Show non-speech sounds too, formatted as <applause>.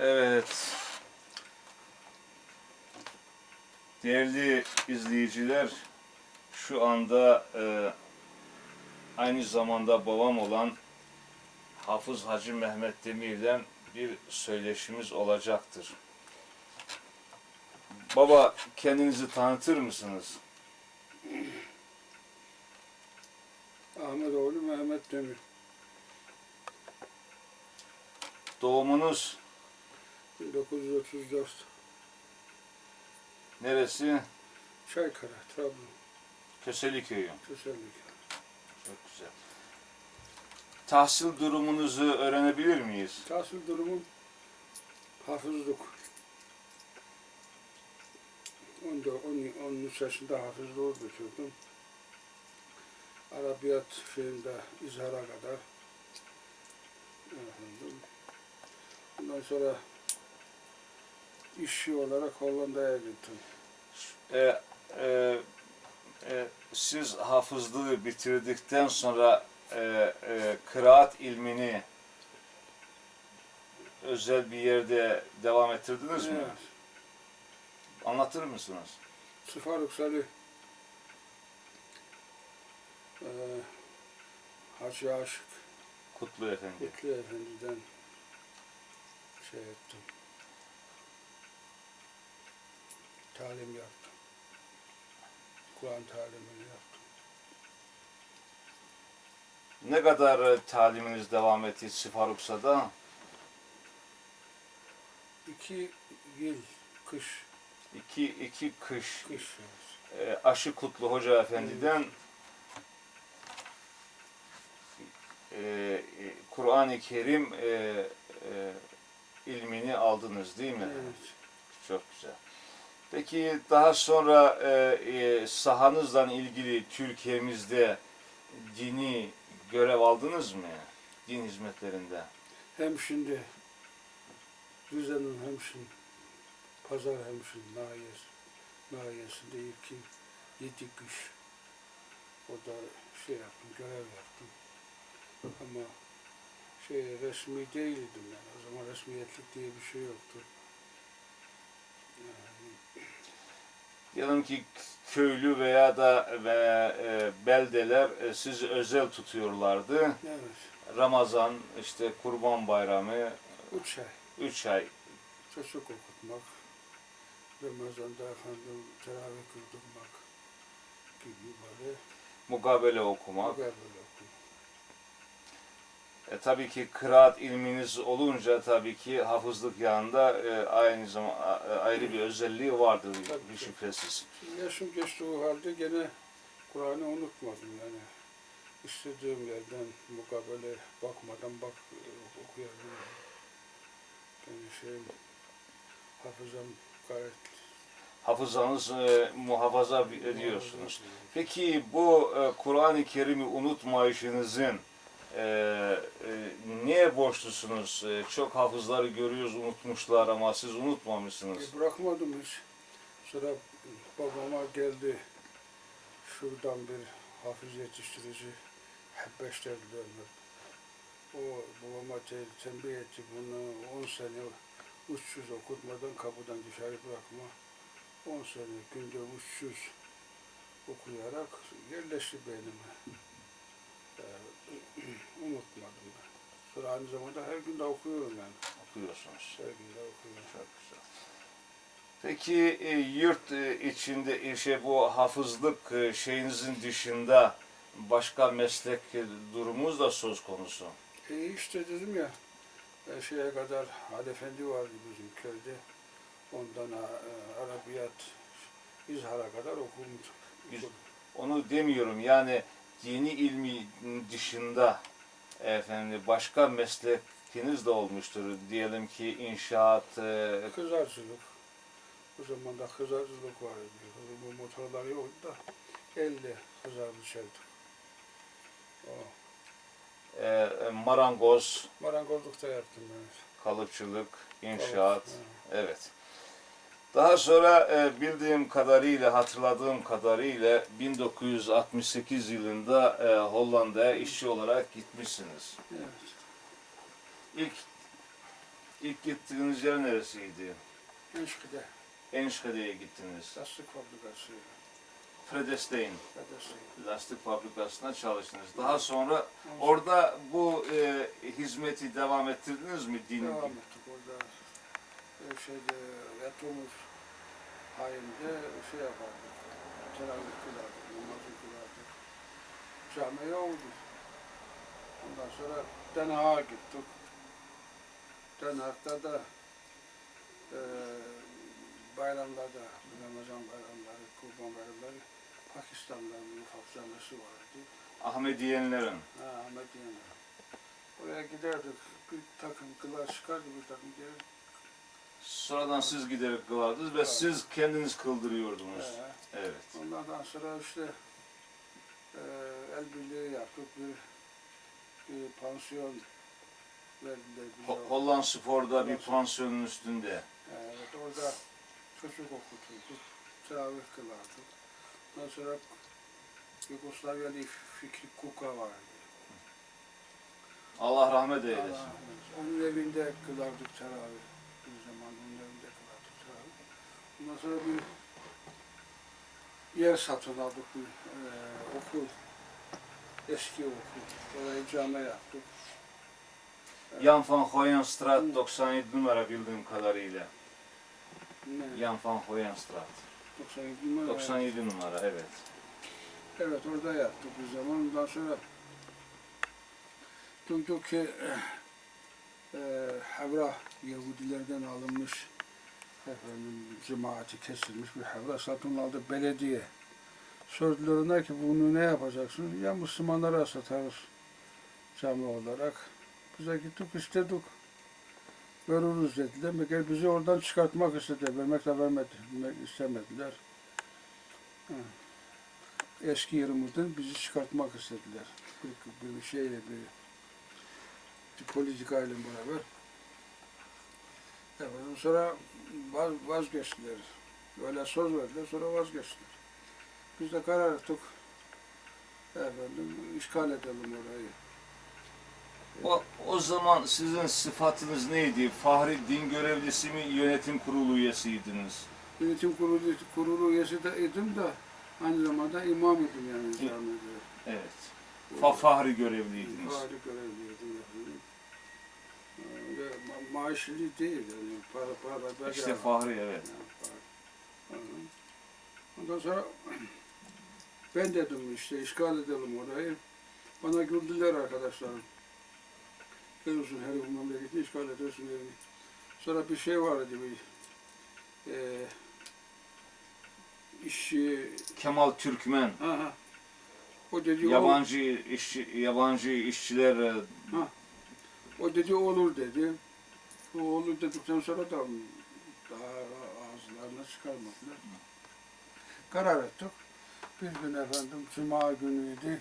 Evet. Değerli izleyiciler, şu anda e, aynı zamanda babam olan Hafız Hacı Mehmet Demir'den bir söyleşimiz olacaktır. Baba kendinizi tanıtır mısınız? Ahmetoğlu Mehmet Demir. Doğumunuz 1934. neresi? Çaykara, Trabzon, Köseli Köyü. Kösellik. Çok güzel. Tahsil durumunuzu öğrenebilir miyiz? Tahsil durumum hafızlık. 14, 10, 13 yaşında hafızlığı götürdüm. Arabiyat şeyinde izhara kadar. Efendim. Ondan sonra işçi olarak Hollanda'ya gittim. e, e, e, siz hafızlığı bitirdikten sonra e, e, kıraat ilmini özel bir yerde devam ettirdiniz mi? Evet. Anlatır mısınız? Sıfaruk Salih eee Hacı Aşık Kutlu Efendi. Kutlu Efendi'den şey ettim. Talim yaptım. Kur'an talimini yaptım. Ne kadar e, taliminiz devam etti Sifaruksa'da? İki yıl kış, İki, iki kış kış. e, Aşı Kutlu Hoca Efendi'den e, e, Kur'an-ı Kerim e, e, ilmini aldınız değil mi? Evet. Çok güzel. Peki daha sonra e, e, sahanızla ilgili Türkiye'mizde dini görev aldınız mı? Din hizmetlerinde. Hem şimdi Rize'nin hem şimdi Pazar hem şimdi nahiyesi, nahiyesinde ilk yedi kış orada şey yaptım, görev yaptım. Ama şey resmi değildim yani. O zaman resmiyetlik diye bir şey yoktu. Diyelim ki köylü veya da ve e, beldeler e, sizi özel tutuyorlardı. evet. Ramazan, işte Kurban Bayramı, Üç ay üç ay çocuk okutmak, Ramazan'da efendim teravih kıldırmak gibi böyle mukabele okumak. mukabele okumak. E, tabii ki kıraat ilminiz olunca tabii ki hafızlık yanında e, aynı zaman ayrı bir özelliği vardır Tabii bir şüphesiz. Yaşım geçtiği halde gene Kur'an'ı unutmadım yani. İstediğim yerden mukabele bakmadan bak okuyabilirim. Yani şey hafızam gayet Hafızanız e, muhafaza ediyorsunuz. Peki bu e, Kur'an-ı Kerim'i unutmayışınızın e, e, neye borçlusunuz? E, çok hafızları görüyoruz unutmuşlar ama siz unutmamışsınız. E, bırakmadım hiç. Sonra babama geldi. Şuradan bir hafız yetiştirici hep beşlerdiler. O babama te- tembih etti bunu 10 sene uçsuz okutmadan kapıdan dışarı bırakma. 10 sene günde uçsuz okuyarak yerleşti beynime. Unutmadım ben. Sonra aynı zamanda her gün de okuyorum yani. Okuyorsunuz. Her gün de okuyorum. Çok güzel. Peki e, yurt e, içinde e, şey bu hafızlık e, şeyinizin dışında başka meslek e, durumunuz da söz konusu. E işte dedim ya, e, şeye kadar Ali Efendi vardı bizim köyde. Ondan e, Arabiyat, İzhar'a kadar okumuş. Biz- Onu demiyorum yani dini ilmi dışında efendim başka meslekiniz de olmuştur. Diyelim ki inşaat, e, Kızarcılık. O zaman da kızarcılık vardı. Bu motorlar yoktu da elle kızar biçerdik. O. e, marangoz, Marangozluk da yaptım ben. kalıpçılık, inşaat. Ha. Evet. Daha sonra e, bildiğim kadarıyla, hatırladığım kadarıyla 1968 yılında e, Hollanda'ya işçi olarak gitmişsiniz. Evet. İlk İlk gittiğiniz yer neresiydi? Enşkide, Enşkade'ye gittiniz. lastik fabrikası, Fredestein Fedesi. lastik fabrikasında çalıştınız. Daha sonra orada bu e, hizmeti devam ettirdiniz mi dinin? Devam ettik orada. E, şeyde, yatımız hayinde şey yapardık. Teravih kılardık, namazı kılardık. Camiye oldu. Ondan sonra Den Haag'a gittik. Den Haag'da da e, bayramlarda, Ramazan bayramları, Kurban bayramları Pakistan'dan bir camisi vardı. Ahmediyenlerin. Ha, Ahmediye'ne. Oraya giderdik. Bir takım kılar çıkardı, bir takım geri. Sonradan siz giderek kılardınız ve Evet. siz kendiniz kıldırıyordunuz. Ee, Evet. ondan sonra işte e, el birliği yaptık. Bir, bir pansiyon verdiler. Ho- Holland Spor'da bir pansiyonun üstünde. Evet, orada çocuk okuturduk. Teravih kılardık. Ondan sonra Yugoslavyalı Fikri Kuka vardı. Allah rahmet eylesin. Allah, onun evinde kılardık teravih. Evinde kılardık teravih. Ondan sonra bir yer satın aldık bir e, okul. Eski okul. Orayı cami yaptık. Jan van Hoyenstraat 97 numara bildiğim kadarıyla. Ne? Jan van Hoyenstraat. 97 mi? 97 numara evet. Evet orada yaptık bir zaman. Ondan sonra duyduk ki e, Havra Yahudilerden alınmış efendim, cemaati kesilmiş bir havra satın aldı belediye. Sordular ona ki bunu ne yapacaksın? Ya Müslümanlara satarız cami olarak. Bize gittik istedik. Veririz dediler. Meğer bizi oradan çıkartmak istediler. Vermek de vermedi, istemediler. Eski yerimizden bizi çıkartmak istediler. Bir, bir şeyle bir, bir politikayla beraber. Efendim sonra vaz, vazgeçtiler. Öyle söz verdiler sonra vazgeçtiler. Biz de karar ettik. Efendim işgal edelim orayı. O, o zaman sizin sıfatınız neydi? Fahri din görevlisi mi, yönetim kurulu üyesiydiniz? Yönetim kurulu, kurulu üyesi de idim de aynı zamanda imam idim yani camide. Evet. Fa fahri görevliydiniz. Fahri görevliydim ma- maaşlı değil yani para para İşte bedava. fahri evet. Yani para. Hı. Ondan sonra <clears throat> ben dedim işte işgal edelim orayı. Bana güldüler arkadaşlarım. Görürsün her gün memleketi işgal ediyorsun evini. Sonra bir şey vardı bir e, işçi Kemal Türkmen, aha, o dedi o- yabancı işçi, yabancı işçiler e, O dedi olur dedi. O olur dedikten sonra da daha ağızlarına çıkarmadılar. Karar ettik. Bir gün efendim Cuma günüydü.